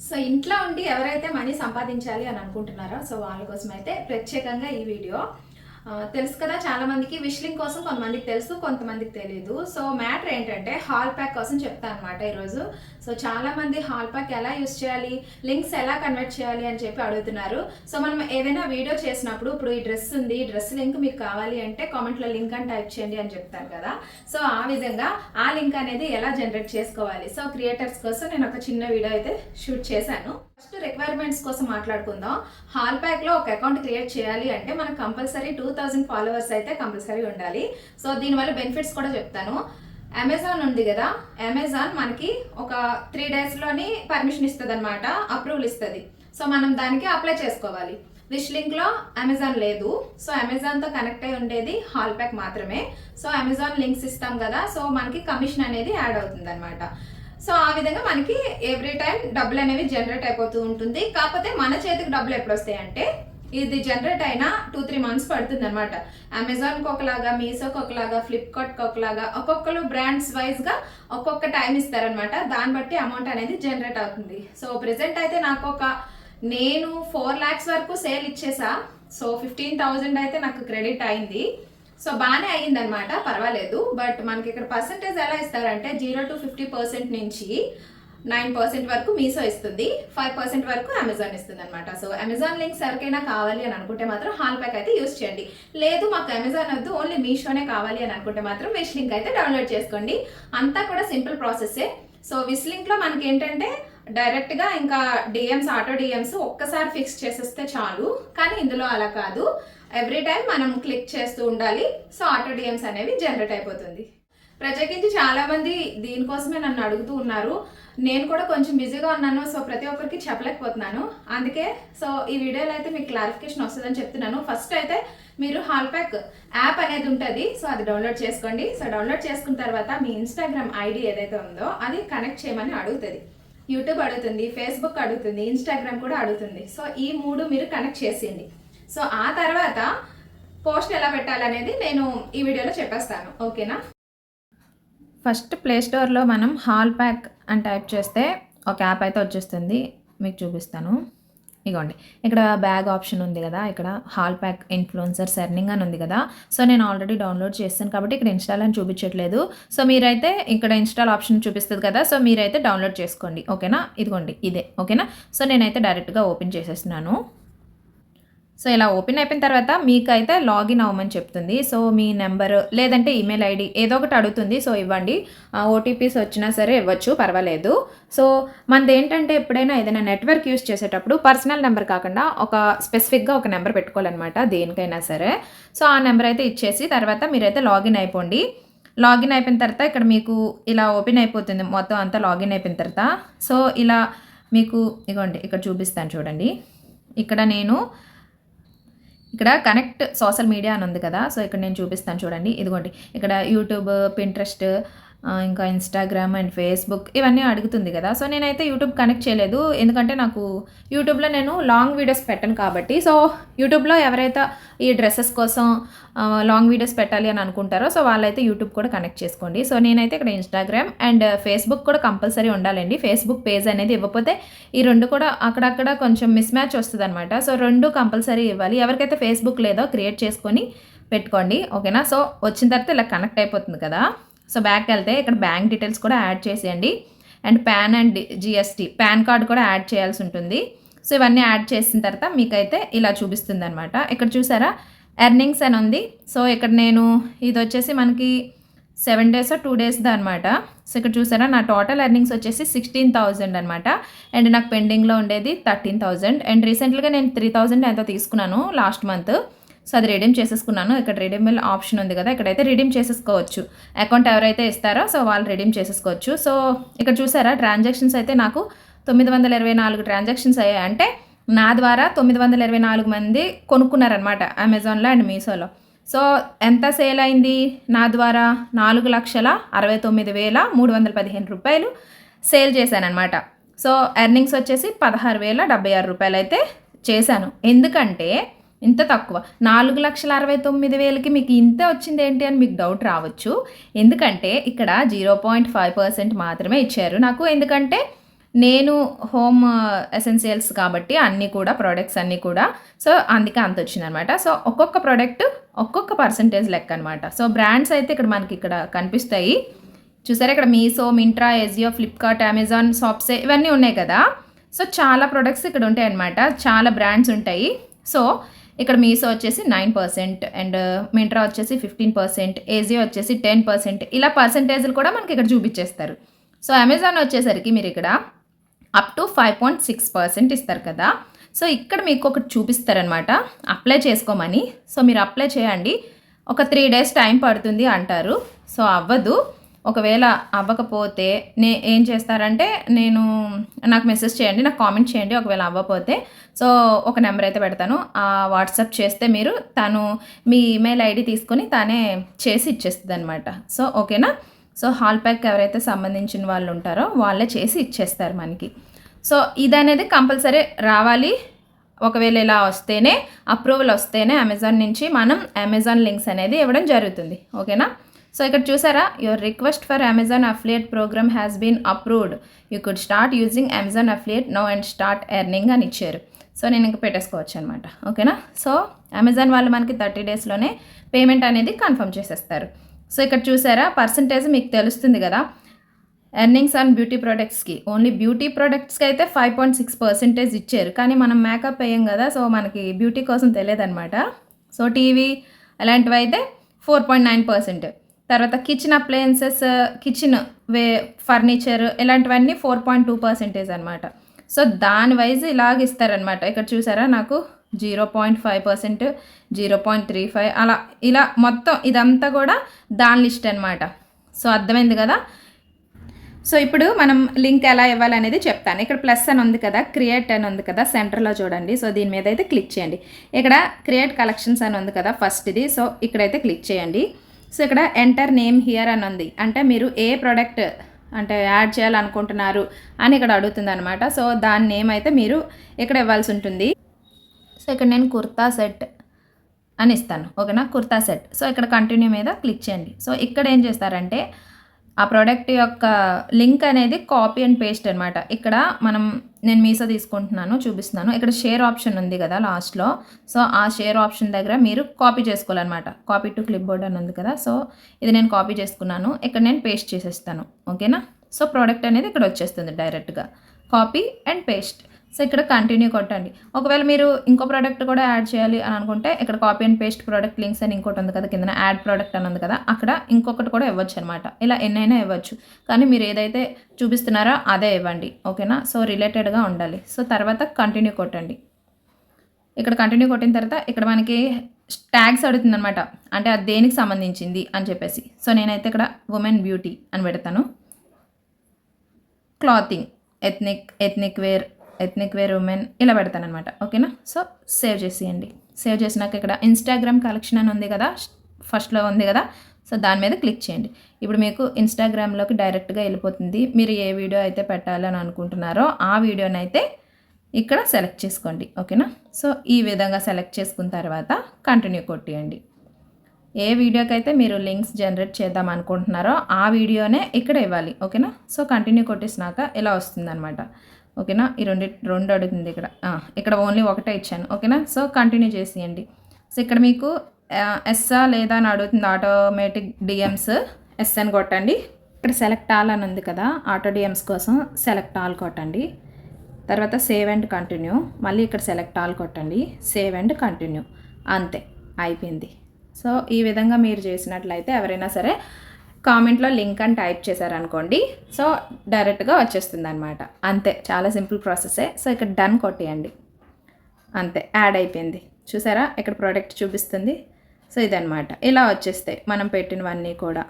So ఇంట్లో ఉండి ఎవరైతే మనీ సంపాదించాలి అని అనుకుంటున్నారో సో వాళ్ళ కోసం అయితే ప్రత్యేకంగా ఈ వీడియో తెలుసు కదా చాలా మందికి విష్లింగ్ కోసం కొంతమందికి తెలుసు కొంతమందికి తెలియదు సో మ్యాటర్ ఏంటంటే హాల్ ప్యాక్ కోసం చెప్తాను అనమాట ఈరోజు. సో చాలా మంది హాల్ ప్యాక్ ఎలా యూస్ చేయాలి లింక్స్ ఎలా కన్వర్ట్ చేయాలి అని చెప్పి అడుగుతున్నారు. సో మనం ఏదైనా వీడియో చేసినప్పుడు ఇప్పుడు ఈ డ్రెస్ ఉంది ఈ డ్రెస్ లింక్ మీకు కావాలి అంటే కామెంట్లో లింక్ అని టైప్ చేయండి అని చెప్తాను కదా. సో ఆ విధంగా ఆ లింక్ అనేది ఎలా జనరేట్ చేసుకోవాలి? సో క్రియేటర్స్ కోసం నేను ఒక చిన్న వీడియో అయితే షూట్ చేశాను. ఫస్ట్ రిక్వైర్మెంట్స్ కోసం మాట్లాడుకుందాం. హాల్ ప్యాక్లో ఒక అకౌంట్ క్రియేట్ చేయాలి అంటే మనకు compulsory two two thousand followers అయితే కంపల్సరీ ఉండాలి. సో దీనివల్ల బెనిఫిట్స్ కూడా చెప్తాను. అమెజాన్ ఉంది కదా. అమెజాన్ మనకి ఒక త్రీ డేస్లోని పర్మిషన్ ఇస్తుంది అనమాట అప్రూవల్ ఇస్తుంది. సో మనం దానికి అప్లై చేసుకోవాలి. విష్ లింక్లో అమెజాన్ లేదు. సో అమెజాన్తో కనెక్ట్ అయి ఉండేది హాల్ ప్యాక్ మాత్రమే. సో అమెజాన్ లింక్స్ ఇస్తాం కదా. సో మనకి కమిషన్ అనేది యాడ్ అవుతుంది అనమాట సో ఆ విధంగా మనకి ఎవ్రీ టైం డబ్బులు అనేవి జనరేట్ అయిపోతూ ఉంటుంది. కాకపోతే మన చేతికి డబ్బులు ఎప్పుడు వస్తాయి అంటే ఇది జనరేట్ అయినా టూ త్రీ మంత్స్ పడుతుంది అనమాట అమెజాన్కి ఒకలాగా మీషోకి ఒకలాగా ఫ్లిప్కార్ట్కి ఒకలాగా ఒక్కొక్కరు బ్రాండ్స్ వైజ్గా ఒక్కొక్క టైం ఇస్తారనమాట దాన్ని బట్టి అమౌంట్ అనేది జనరేట్ అవుతుంది. సో ప్రెసెంట్ అయితే నాకు ఒక నేను ఫోర్ ల్యాక్స్ వరకు సేల్ ఇచ్చేసా. సో ఫిఫ్టీన్ థౌజండ్ అయితే నాకు క్రెడిట్ అయింది. సో బాగానే అయ్యిందనమాట పర్వాలేదు. బట్ మనకి ఇక్కడ పర్సంటేజ్ ఎలా ఇస్తారంటే జీరో టు ఫిఫ్టీ పర్సెంట్ నుంచి నైన్ పర్సెంట్ వరకు మీషో ఇస్తుంది ఫైవ్ పర్సెంట్ వరకు అమెజాన్ ఇస్తుంది అనమాట సో అమెజాన్ లింక్ సరికైనా కావాలి అని అనుకుంటే మాత్రం హాల్ ప్యాక్ అయితే యూస్ చేయండి. లేదు మాకు అమెజాన్ వద్దు ఓన్లీ మీషోనే కావాలి అని అనుకుంటే మాత్రం విష్ లింక్ అయితే డౌన్లోడ్ చేసుకోండి. అంతా కూడా సింపుల్ ప్రాసెస్సే సో విష్ లింక్లో మనకి ఏంటంటే డైరెక్ట్గా ఇంకా డిఎమ్స్ ఆటో డిఎమ్స్ ఒక్కసారి ఫిక్స్ చేసేస్తే చాలు. కానీ ఇందులో అలా కాదు. ఎవ్రీ టైం మనం క్లిక్ చేస్తూ ఉండాలి. సో ఆటో డిఎమ్స్ అనేవి జనరేట్ అయిపోతుంది. ప్రత్యేకించి చాలా మంది దీనికోసమే నన్ను అడుగుతూ ఉన్నారు. నేను కూడా కొంచెం బిజీగా ఉన్నాను సో ప్రతి ఒక్కరికి చెప్పలేకపోతున్నాను. అందుకే సో ఈ వీడియోలో అయితే మీకు క్లారిఫికేషన్ వస్తుందని చెప్తున్నాను. ఫస్ట్ అయితే మీరు హాల్ ప్యాక్ యాప్ అనేది ఉంటుంది సో అది డౌన్లోడ్ చేసుకోండి. సో డౌన్లోడ్ చేసుకున్న తర్వాత మీ ఇన్స్టాగ్రామ్ ఐడి ఏదైతే ఉందో అది కనెక్ట్ చేయమని అడుగుతుంది. యూట్యూబ్ అడుగుతుంది ఫేస్బుక్ అడుగుతుంది ఇన్స్టాగ్రామ్ కూడా అడుగుతుంది. సో ఈ మూడు మీరు కనెక్ట్ చేసేయండి. సో ఆ తర్వాత పోస్ట్ ఎలా పెట్టాలనేది నేను ఈ వీడియోలో చెప్పేస్తాను. ఓకేనా? ఫస్ట్ ప్లే స్టోర్లో మనం హాల్ ప్యాక్ అని టైప్ చేస్తే ఒక యాప్ అయితే వచ్చేస్తుంది. మీకు చూపిస్తాను. ఇగోండి. ఇక్కడ బ్యాగ్ ఆప్షన్ ఉంది కదా. ఇక్కడ హాల్ ప్యాక్ ఇన్ఫ్లుయెన్సర్ సెర్నింగ్ అని ఉంది కదా. సో నేను ఆల్రెడీ డౌన్లోడ్ చేస్తాను కాబట్టి ఇక్కడ ఇన్స్టాల్ అని చూపించట్లేదు. సో మీరైతే ఇక్కడ ఇన్స్టాల్ ఆప్షన్ చూపిస్తుంది కదా. సో మీరైతే డౌన్లోడ్ చేసుకోండి. ఓకేనా? ఇదిగోండి. ఇదే. ఓకేనా? సో నేనైతే డైరెక్ట్గా ఓపెన్ చేసేస్తున్నాను. సో ఇలా ఓపెన్ అయిపోయిన తర్వాత మీకైతే లాగిన్ అవ్వమని చెప్తుంది. సో మీ నెంబర్ లేదంటే ఈమెయిల్ ఐడి ఏదో ఒకటి అడుగుతుంది. సో ఇవ్వండి. ఓటీపీస్ వచ్చినా సరే ఇవ్వచ్చు పర్వాలేదు. సో మనది ఏంటంటే ఎప్పుడైనా ఏదైనా నెట్వర్క్ యూస్ చేసేటప్పుడు పర్సనల్ నెంబర్ కాకుండా ఒక స్పెసిఫిక్గా ఒక నెంబర్ పెట్టుకోవాలన్నమాట దేనికైనా సరే. సో ఆ నెంబర్ అయితే ఇచ్చేసి తర్వాత మీరైతే లాగిన్ అయిపోండి. లాగిన్ అయిపోయిన తర్వాత ఇక్కడ మీకు ఇలా ఓపెన్ అయిపోతుంది. మొత్తం అంతా లాగిన్ అయిపోయిన తర్వాత సో ఇలా మీకు ఇగోండి ఇక్కడ చూపిస్తాను చూడండి. ఇక్కడ నేను ఇక్కడ కనెక్ట్ సోషల్ మీడియా అని ఉంది కదా సో ఇక్కడ నేను చూపిస్తాను చూడండి. ఇదిగోండి ఇక్కడ యూట్యూబ్ పింట్రెస్ట్ ఇంకా ఇన్స్టాగ్రామ్ అండ్ ఫేస్బుక్ ఇవన్నీ అడుగుతుంది కదా. సో నేనైతే యూట్యూబ్ కనెక్ట్ చేయలేదు. ఎందుకంటే నాకు యూట్యూబ్లో నేను లాంగ్ వీడియోస్ పెట్టను కాబట్టి. సో యూట్యూబ్లో ఎవరైతే ఈ డ్రెస్సెస్ కోసం లాంగ్ వీడియోస్ పెట్టాలి అని అనుకుంటారో సో వాళ్ళైతే యూట్యూబ్ కూడా కనెక్ట్ చేసుకోండి. సో నేనైతే ఇక్కడ ఇన్స్టాగ్రామ్ అండ్ ఫేస్బుక్ కూడా కంపల్సరీ ఉండాలండి. ఫేస్బుక్ పేజ్ అనేది ఇవ్వకపోతే ఈ రెండు కూడా అక్కడక్కడ కొంచెం మిస్ మ్యాచ్ వస్తుంది అనమాట సో రెండు కంపల్సరీ ఇవ్వాలి. ఎవరికైతే ఫేస్బుక్ లేదో క్రియేట్ చేసుకొని పెట్టుకోండి. ఓకేనా? సో వచ్చిన తర్వాత ఇలా కనెక్ట్ అయిపోతుంది కదా. సో బ్యాక్ వెళ్తే ఇక్కడ బ్యాంక్ డీటెయిల్స్ కూడా యాడ్ చేసేయండి. And PAN and GST PAN card కూడా యాడ్ చేయాల్సి ఉంటుంది. సో ఇవన్నీ యాడ్ చేసిన తర్వాత మీకైతే ఇలా చూపిస్తుంది అనమాట ఇక్కడ చూసారా? ఎర్నింగ్స్ అని ఉంది. సో ఇక్కడ నేను ఇది వచ్చేసి మనకి సెవెన్ డేస్ టూ డేస్ అనమాట సో ఇక్కడ చూసారా? నా టోటల్ ఎర్నింగ్స్ వచ్చేసి సిక్స్టీన్ థౌజండ్ అనమాట అండ్ నాకు పెండింగ్లో ఉండేది థర్టీన్ థౌజండ్ అండ్ రీసెంట్గా నేను త్రీ థౌజండ్ ఎంతో తీసుకున్నాను లాస్ట్ మంత్. సో అది రిడీమ్ చేసేసుకున్నాను. ఇక్కడ రిడీమబుల్ ఆప్షన్ ఉంది కదా ఇక్కడైతే రిడీమ్ చేసేసుకోవచ్చు. అకౌంట్ ఎవరైతే ఇస్తారో సో వాళ్ళు రిడీమ్ చేసేసుకోవచ్చు. సో ఇక్కడ చూసారా ట్రాన్సాక్షన్స్ అయితే నాకు తొమ్మిది వందల ఇరవై నాలుగు ట్రాన్సాక్షన్స్ అయ్యాయి. అంటే నా ద్వారా తొమ్మిది వందల ఇరవై నాలుగు మంది కొనుక్కున్నారనమాట అమెజాన్లో అండ్ మీషోలో సో ఎంత సేల్ అయింది? నా ద్వారా నాలుగు లక్షల అరవై తొమ్మిది వేల మూడు వందల పదిహేను రూపాయలు సేల్ చేశానమాట సో ఎర్నింగ్స్ వచ్చేసి పదహారు వేల డెబ్బై ఆరు రూపాయలు అయితే చేశాను. ఎందుకంటే ఇంత తక్కువ. నాలుగు లక్షల అరవై తొమ్మిది వేలకి మీకు ఇంత వచ్చింది ఏంటి అని మీకు డౌట్ రావచ్చు. ఎందుకంటే ఇక్కడ జీరో పాయింట్ ఫైవ్ పర్సెంట్ మాత్రమే ఇచ్చారు. నాకు ఎందుకంటే నేను హోమ్ ఎసెన్షియల్స్ కాబట్టి అన్నీ కూడా ప్రోడక్ట్స్ అన్నీ కూడా. సో అందుకే అంత వచ్చింది అనమాట సో ఒక్కొక్క ప్రోడక్ట్ ఒక్కొక్క పర్సంటేజ్ లెక్క అనమాట సో బ్రాండ్స్ అయితే ఇక్కడ మనకి ఇక్కడ కనిపిస్తాయి. చూసారా ఇక్కడ మీసో మింట్రా ఎజియో ఫ్లిప్కార్ట్ అమెజాన్ షాప్సే ఇవన్నీ ఉన్నాయి కదా. సో చాలా ప్రొడక్ట్స్ ఇక్కడ ఉంటాయి అనమాట చాలా బ్రాండ్స్ ఉంటాయి. సో ఇక్కడ మీసో వచ్చేసి నైన్ పర్సెంట్ అండ్ మింట్రా వచ్చేసి ఫిఫ్టీన్ పర్సెంట్ ఏజియో వచ్చేసి టెన్ పర్సెంట్. ఇలా పర్సెంటేజ్లు కూడా మనకి ఇక్కడ చూపించేస్తారు. సో అమెజాన్ వచ్చేసరికి మీరు ఇక్కడ up to five point six percent ఇస్తారు కదా. సో ఇక్కడ మీకు ఒకటి చూపిస్తారనమాట అప్లై చేసుకోమని. సో మీరు అప్లై చేయండి. ఒక త్రీ డేస్ టైం పడుతుంది అంటారు. సో అవ్వదు. ఒకవేళ అవ్వకపోతే నే ఏం చేస్తారంటే నేను నాకు మెసేజ్ చేయండి నాకు కామెంట్ చేయండి ఒకవేళ అవ్వకపోతే. సో ఒక నెంబర్ అయితే పెడతాను. ఆ వాట్సాప్ చేస్తే మీరు తను మీ ఈమెయిల్ ఐడి తీసుకొని తానే చేసి ఇచ్చేస్తుంది అనమాట సో ఓకేనా? సో హాల్ ప్యాక్ ఎవరైతే సంబంధించిన వాళ్ళు ఉంటారో వాళ్ళే చేసి ఇచ్చేస్తారు మనకి. సో ఇది అనేది కంపల్సరీ రావాలి. ఒకవేళ ఇలా వస్తేనే అప్రూవల్ వస్తేనే అమెజాన్ నుంచి మనం అమెజాన్ లింక్స్ అనేది ఇవ్వడం జరుగుతుంది. ఓకేనా? సో ఇక్కడ చూసారా? Your request for Amazon affiliate program has been approved you could start using Amazon affiliate now and start earning అని ఇచ్చారు. సో నేను ఇంకా పెట్టేసుకోవచ్చు అనమాట ఓకేనా సో అమెజాన్ వాళ్ళు మనకి థర్టీ డేస్లోనే పేమెంట్ అనేది కన్ఫర్మ్ చేసేస్తారు. సో ఇక్కడ చూసారా? పర్సంటేజ్ మీకు తెలుస్తుంది కదా? ఎర్నింగ్స్ ఆన్ బ్యూటీ ప్రోడక్ట్స్కి ఓన్లీ బ్యూటీ ప్రోడక్ట్స్కి అయితే ఫైవ్ పాయింట్ సిక్స్ పర్సెంటేజ్ ఇచ్చారు. కానీ మనం మేకప్ వేయం కదా? సో మనకి బ్యూటీ కోసం తెలియదు అనమాట సో టీవీ అలాంటివి అయితే ఫోర్ పాయింట్ నైన్ పర్సెంట్ తర్వాత కిచెన్ అప్లయన్సెస్ కిచెన్ వే ఫర్నిచర్ ఇలాంటివన్నీ ఫోర్ పాయింట్ టూ పర్సెంటేజ్ అనమాట సో దాని వైజ్ ఇలాగ ఇస్తారనమాట ఇక్కడ చూసారా నాకు zero point five percent zero point three five అలా ఇలా మొత్తం ఇదంతా కూడా దాని లిస్ట్ అనమాట సో అర్థమైంది కదా? సో ఇప్పుడు మనం లింక్ ఎలా ఇవ్వాలనేది చెప్తాను. ఇక్కడ ప్లస్ అని ఉంది కదా క్రియేట్ అని ఉంది కదా సెంటర్లో చూడండి. సో దీని మీద అయితే క్లిక్ చేయండి. ఇక్కడ క్రియేట్ కలెక్షన్స్ అని ఉంది కదా ఫస్ట్ ఇది సో ఇక్కడైతే క్లిక్ చేయండి. సో ఇక్కడ ఎంటర్ నేమ్ హియర్ అని ఉంది. అంటే మీరు ఏ ప్రోడక్ట్ అంటే యాడ్ చేయాలనుకుంటున్నారు అని ఇక్కడ అడుగుతుంది అనమాట సో దాని నేమ్ అయితే మీరు ఇక్కడ ఇవ్వాల్సి ఉంటుంది. సో ఇక్కడ నేను కుర్తా సెట్ అని ఇస్తాను. ఓకేనా? కుర్తా సెట్ సో ఇక్కడ కంటిన్యూ మీద క్లిక్ చేయండి. సో ఇక్కడ ఏం చేస్తారంటే ఆ ప్రోడక్ట్ యొక్క లింక్ అనేది కాపీ అండ్ పేస్ట్ అనమాట ఇక్కడ మనం నేను మీసో తీసుకుంటున్నాను చూపిస్తున్నాను. ఇక్కడ షేర్ ఆప్షన్ ఉంది కదా లాస్ట్లో సో ఆ షేర్ ఆప్షన్ దగ్గర మీరు కాపీ చేసుకోవాలన్నమాట. కాపీ టు క్లిప్ బోర్డ్ అని ఉంది కదా. సో ఇది నేను కాపీ చేసుకున్నాను. ఇక్కడ నేను పేస్ట్ చేసేస్తాను. ఓకేనా సో ప్రోడక్ట్ అనేది ఇక్కడ వచ్చేస్తుంది డైరెక్ట్గా కాపీ అండ్ పేస్ట్ సో ఇక్కడ కంటిన్యూ కొట్టండి. ఒకవేళ మీరు ఇంకో ప్రోడక్ట్ కూడా యాడ్ చేయాలి అని అనుకుంటే ఇక్కడ copy and paste product links అని ఇంకోటి ఉంది కదా కింద యాడ్ ప్రోడక్ట్ అని ఉంది కదా అక్కడ ఇంకొకటి కూడా ఇవ్వచ్చు అనమాట ఇలా ఎన్నైనా ఇవ్వచ్చు. కానీ మీరు ఏదైతే చూపిస్తున్నారో అదే ఇవ్వండి. ఓకేనా సో రిలేటెడ్గా ఉండాలి. సో తర్వాత కంటిన్యూ కొట్టండి. ఇక్కడ కంటిన్యూ కొట్టిన తర్వాత ఇక్కడ మనకి ట్యాగ్స్ అడుగుతుంది అనమాట అంటే అది దేనికి సంబంధించింది అని చెప్పేసి. సో నేనైతే ఇక్కడ ఉమెన్ బ్యూటీ అని పెడతాను. Clothing ethnic ethnic wear ethnic wear women ఇలా పెడతాను అనమాట ఓకేనా సో సేవ్ చేసేయండి. సేవ్ చేసినాక ఇక్కడ ఇన్స్టాగ్రామ్ కలెక్షన్ అని ఉంది కదా? ఫస్ట్లో ఉంది కదా? సో దాని మీద క్లిక్ చేయండి. ఇప్పుడు మీకు ఇన్స్టాగ్రామ్లోకి డైరెక్ట్గా వెళ్ళిపోతుంది. మీరు ఏ వీడియో అయితే పెట్టాలని అనుకుంటున్నారో ఆ వీడియోని అయితే ఇక్కడ సెలెక్ట్ చేసుకోండి. ఓకేనా సో ఈ విధంగా సెలెక్ట్ చేసుకున్న తర్వాత కంటిన్యూ కొట్టేయండి. ఏ వీడియోకైతే మీరు లింక్స్ జనరేట్ చేద్దాం అనుకుంటున్నారో ఆ వీడియోనే ఇక్కడ ఇవ్వాలి. ఓకేనా సో కంటిన్యూ కొట్టేసినాక ఇలా వస్తుందన్నమాట. ఓకేనా? ఈ రెండు రెండు అడుగుతుంది ఇక్కడ. ఇక్కడ ఓన్లీ ఒకటే ఇచ్చాను. ఓకేనా? సో కంటిన్యూ చేసేయండి. సో ఇక్కడ మీకు ఎస్సా లేదా అని అడుగుతుంది ఆటోమేటిక్ డిఎమ్స్ ఎస్ అని కొట్టండి. ఇక్కడ సెలెక్ట్ ఆల్ అని ఉంది కదా ఆటో డిఎమ్స్ కోసం సెలెక్ట్ ఆల్ కొట్టండి. తర్వాత సేవ్ అండ్ కంటిన్యూ మళ్ళీ ఇక్కడ సెలెక్ట్ ఆల్ కొట్టండి. సేవ్ అండ్ కంటిన్యూ అంతే అయిపోయింది. సో ఈ విధంగా మీరు చేసినట్లయితే ఎవరైనా సరే కామెంట్లో లింక్ అని టైప్ చేశారనుకోండి. సో డైరెక్ట్గా వచ్చేస్తుంది అనమాట అంతే. చాలా సింపుల్ ప్రాసెసే. సో ఇక్కడ డన్ కొట్టేయండి. అంతే. యాడ్ అయిపోయింది. చూసారా? ఇక్కడ ప్రోడక్ట్ చూపిస్తుంది. సో ఇదనమాట ఇలా వచ్చేస్తాయి. మనం పెట్టినవన్నీ కూడా.